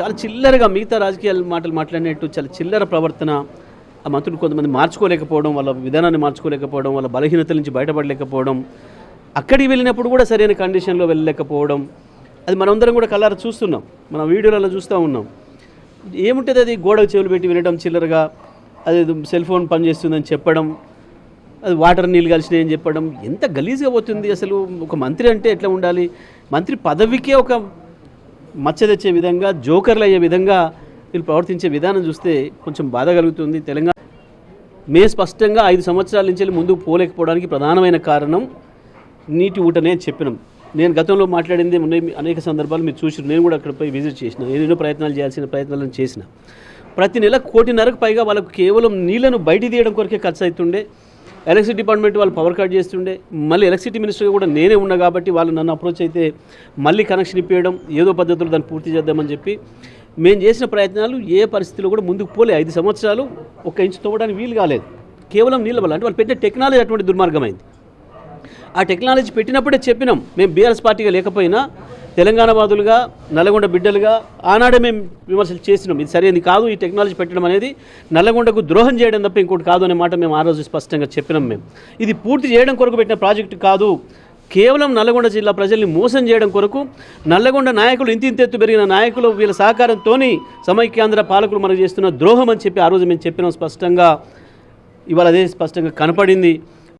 చాలా చిల్లరగా మిగతా రాజకీయాల మాటలు మాట్లాడినట్టు చాలా చిల్లర ప్రవర్తన ఆ మంత్రులు కొంతమంది మార్చుకోలేకపోవడం వాళ్ళ విధానాన్ని మార్చుకోలేకపోవడం వాళ్ళ బలహీనతల నుంచి బయటపడలేకపోవడం అక్కడికి వెళ్ళినప్పుడు కూడా సరైన కండిషన్లో వెళ్ళలేకపోవడం. అది మనందరం కూడా కళ్ళారా చూస్తున్నాం. మన వీడియోలలో చూస్తూ ఉన్నాం. ఏముంటుంది అది? గోడకు చెవులు పెట్టి వినడం చిల్లరగా అది సెల్ ఫోన్ పనిచేస్తుందని చెప్పడం అది వాటర్ నీళ్ళు కలిసినాయని చెప్పడం. ఎంత గలీజ్గా పోతుంది అసలు? ఒక మంత్రి అంటే ఎట్లా ఉండాలి? మంత్రి పదవికే ఒక మచ్చ తెచ్చే విధంగా జోకర్లు అయ్యే విధంగా వీళ్ళు ప్రవర్తించే విధానం చూస్తే కొంచెం బాధ కలుగుతుంది. తెలంగాణ మే స్పష్టంగా ఐదు సంవత్సరాల నుంచి ముందుకు పోలేకపోవడానికి ప్రధానమైన కారణం నీటి ఊటనే అని చెప్పినాం. నేను గతంలో మాట్లాడింది అనేక సందర్భాలు మీరు చూసి నేను కూడా అక్కడ పోయి విజిట్ చేసిన ఎన్నో ప్రయత్నాలు చేయాల్సిన ప్రయత్నాలను చేసిన. ప్రతి నెల కోటిన్నరకు పైగా వాళ్ళకు కేవలం నీళ్ళను బయట తీయడం కొరకే ఖర్చు అవుతుండే. ఎలక్ట్రిసిటీ డిపార్ట్మెంట్ వాళ్ళు పవర్ కట్ చేస్తుండే. మళ్ళీ ఎలక్ట్రిసిటీ మినిస్టర్గా కూడా నేనే ఉన్నా కాబట్టి వాళ్ళు నన్ను అప్రోచ్ అయితే మళ్ళీ కనెక్షన్ ఇప్పించడం ఏదో పద్ధతిలో దాన్ని పూర్తి చేద్దామని చెప్పి మేము చేసిన ప్రయత్నాలు ఏ పరిస్థితిలో కూడా ముందుకు పోలే. ఐదు సంవత్సరాలు ఒక ఇంచు తవ్వడానికి వీలు కాలేదు. కేవలం నీళ్ళ వల్ల. అంటే వాళ్ళు పెట్టిన టెక్నాలజీ అటువంటి దుర్మార్గమైంది. ఆ టెక్నాలజీ పెట్టినప్పుడే చెప్పినాం. మేము బీఆర్ఎస్ పార్టీగా లేకపోయినా తెలంగాణవాదులుగా నల్లగొండ బిడ్డలుగా ఆనాడే మేము విమర్శలు చేసినాం. ఇది సరైనది కాదు ఈ టెక్నాలజీ పెట్టడం అనేది నల్లగొండకు ద్రోహం చేయడం తప్ప ఇంకోటి కాదు అనే మాట మేము ఆ రోజు స్పష్టంగా చెప్పినాం మేము. ఇది పూర్తి చేయడం కొరకు పెట్టిన ప్రాజెక్టు కాదు. కేవలం నల్లగొండ జిల్లా ప్రజల్ని మోసం చేయడం కొరకు నల్లగొండ నాయకులు ఇంత ఇంతెత్తు పెరిగిన నాయకులు వీళ్ళ సహకారంతో సమైక్యాంధ్ర పాలకులు మనకు చేస్తున్న ద్రోహం అని చెప్పి ఆ రోజు మేము చెప్పినాం స్పష్టంగా. ఇవాళ అదే స్పష్టంగా కనపడింది.